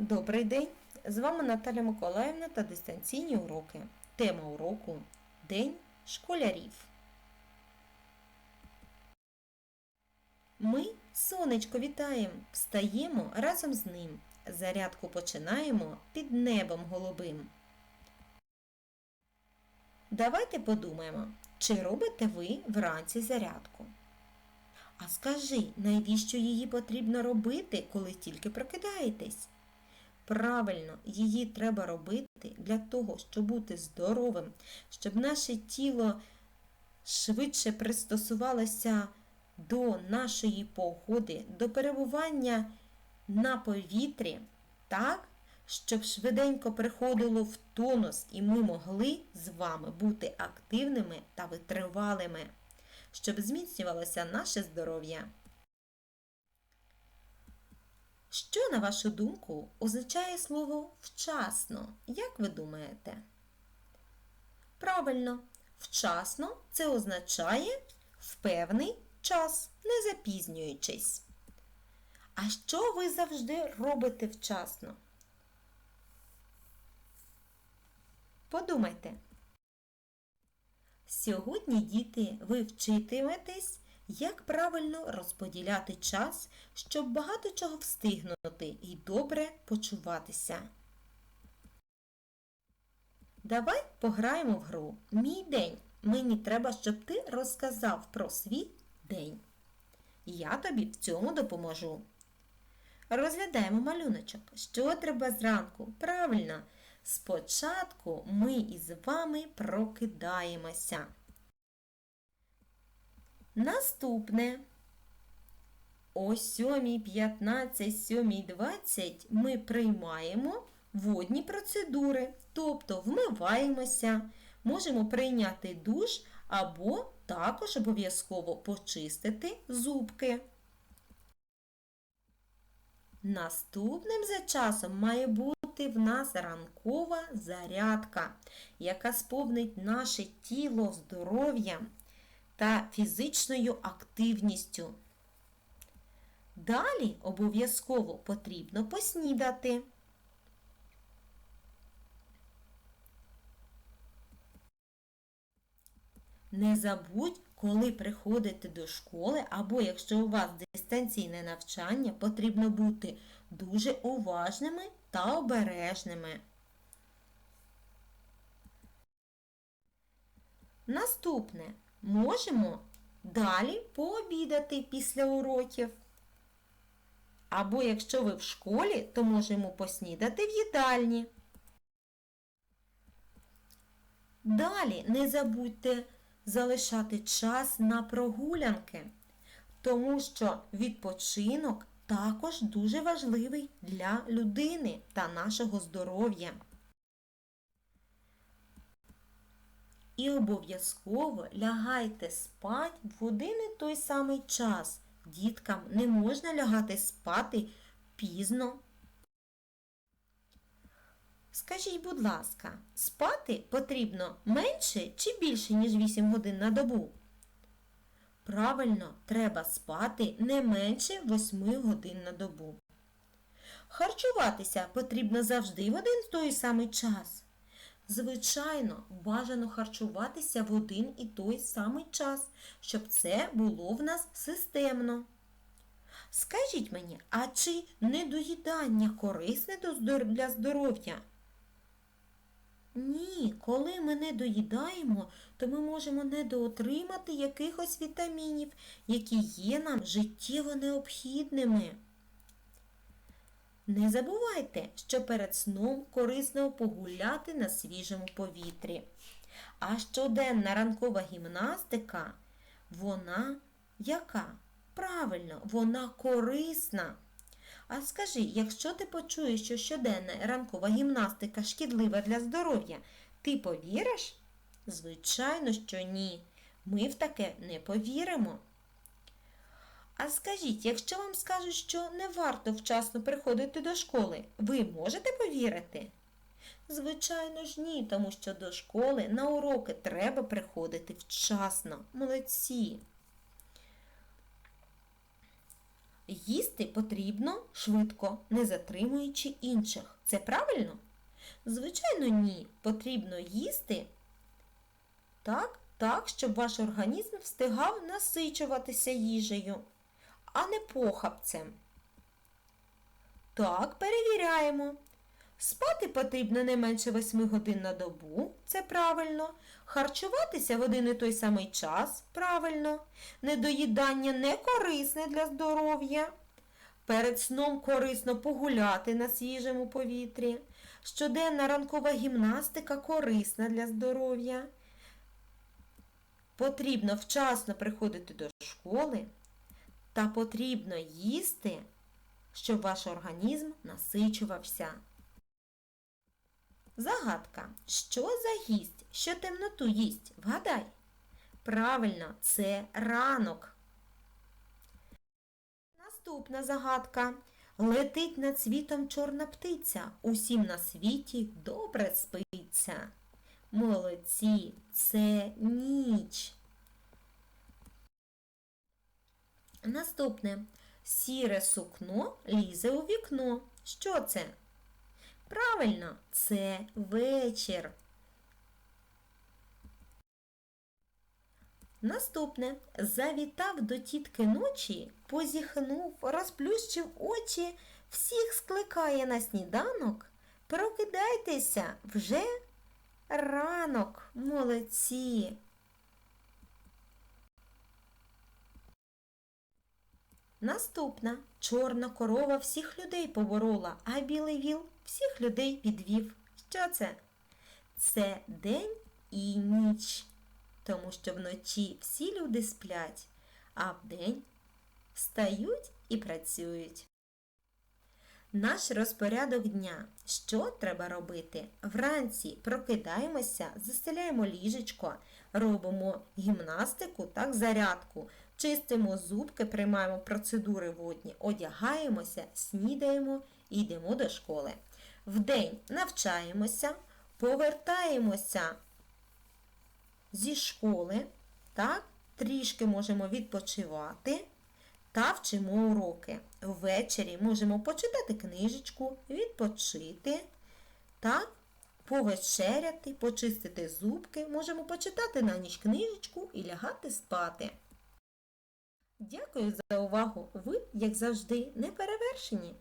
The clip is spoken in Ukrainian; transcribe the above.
Добрий день! З вами Наталя Миколаївна та дистанційні уроки. Тема уроку День школярів. Ми сонечко вітаємо, встаємо разом з ним. Зарядку починаємо під небом голубим. Давайте подумаємо, чи робите ви вранці зарядку? А скажи, навіщо її потрібно робити, коли тільки прокидаєтесь? Правильно, її треба робити для того, щоб бути здоровим, щоб наше тіло швидше пристосувалося до нашої погоди, до перебування на повітрі, так, щоб швиденько приходило в тонус і ми могли з вами бути активними та витривалими, щоб зміцнювалося наше здоров'я. Що, на вашу думку, означає слово вчасно? Як ви думаєте? Правильно, вчасно це означає в певний час, не запізнюючись. А що ви завжди робите вчасно? Подумайте. Сьогодні, діти, ви вчитиметесь як правильно розподіляти час, щоб багато чого встигнути і добре почуватися. Давай пограємо в гру Мій день. Мені треба, щоб ти розказав про свій день. Я тобі в цьому допоможу. Розглядаємо малюночок. Що треба зранку? Правильно, спочатку ми із вами прокидаємося. Наступне. О 7.15, 7.20 ми приймаємо водні процедури, тобто вмиваємося, можемо прийняти душ або також обов'язково почистити зубки. Наступним за часом має бути в нас ранкова зарядка, яка сповнить наше тіло здоров'ям та фізичною активністю. Далі обов'язково потрібно поснідати. Не забудь, коли приходите до школи, або якщо у вас дистанційне навчання, потрібно бути дуже уважними та обережними. Наступне. Можемо далі пообідати після уроків. Або якщо ви в школі, то можемо поснідати в їдальні. Далі не забудьте залишати час на прогулянки, тому що відпочинок також дуже важливий для людини та нашого здоров'я. І обов'язково лягайте спать в один і той самий час. Діткам не можна лягати спати пізно. Скажіть, будь ласка, спати потрібно менше чи більше, ніж 8 годин на добу? Правильно, треба спати не менше 8 годин на добу. Харчуватися потрібно завжди в один той самий час. Звичайно, бажано харчуватися в один і той самий час, щоб це було в нас системно. Скажіть мені, а чи недоїдання корисне для здоров'я? Ні, коли ми не доїдаємо, то ми можемо недоотримати якихось вітамінів, які є нам життєво необхідними. Не забувайте, що перед сном корисно погуляти на свіжому повітрі. А щоденна ранкова гімнастика, вона яка? Правильно, вона корисна. А скажи, якщо ти почуєш, що щоденна ранкова гімнастика шкідлива для здоров'я, ти повіриш? Звичайно, що ні. Ми в таке не повіримо. А скажіть, якщо вам скажуть, що не варто вчасно приходити до школи, ви можете повірити? Звичайно ж ні, тому що до школи на уроки треба приходити вчасно. Молодці. їсти потрібно швидко, не затримуючи інших. Це правильно? Звичайно, ні. Потрібно їсти так, так, щоб ваш організм встигав насичуватися їжею, а не похапцем. Так, перевіряємо. Спати потрібно не менше 8 годин на добу, це правильно. Харчуватися в один і той самий час, правильно. Недоїдання не корисне для здоров'я. Перед сном корисно погуляти на свіжому повітрі. Щоденна ранкова гімнастика корисна для здоров'я. Потрібно вчасно приходити до школи та потрібно їсти, щоб ваш організм насичувався. Загадка. Що за гість, що темноту їсть? Вгадай. Правильно, це ранок. Наступна загадка. Летить над світом чорна птиця. Усім на світі добре спиться. Молодці, це ніч. Наступне. Сіре сукно лізе у вікно. Що це? Правильно, це вечір. Наступне. Завітав до тітки ночі, позіхнув, розплющив очі, всіх скликає на сніданок. Прокидайтеся вже ранок, молодці. Наступна чорна корова всіх людей поборола, а білий віл всіх людей підвів. Що це? Це день і ніч, тому що вночі всі люди сплять, а вдень встають і працюють. Наш розпорядок дня. Що треба робити? Вранці прокидаємося, застеляємо ліжечко, робимо гімнастику, так, зарядку, чистимо зубки, приймаємо процедури водні, одягаємося, снідаємо і йдемо до школи. Вдень навчаємося, повертаємося зі школи, так, трішки можемо відпочивати та вчимо уроки. Ввечері можемо почитати книжечку, відпочити, так, повечеряти, почистити зубки, можемо почитати на ніч книжечку і лягати спати. Дякую за увагу! Ви, як завжди, не перевершені!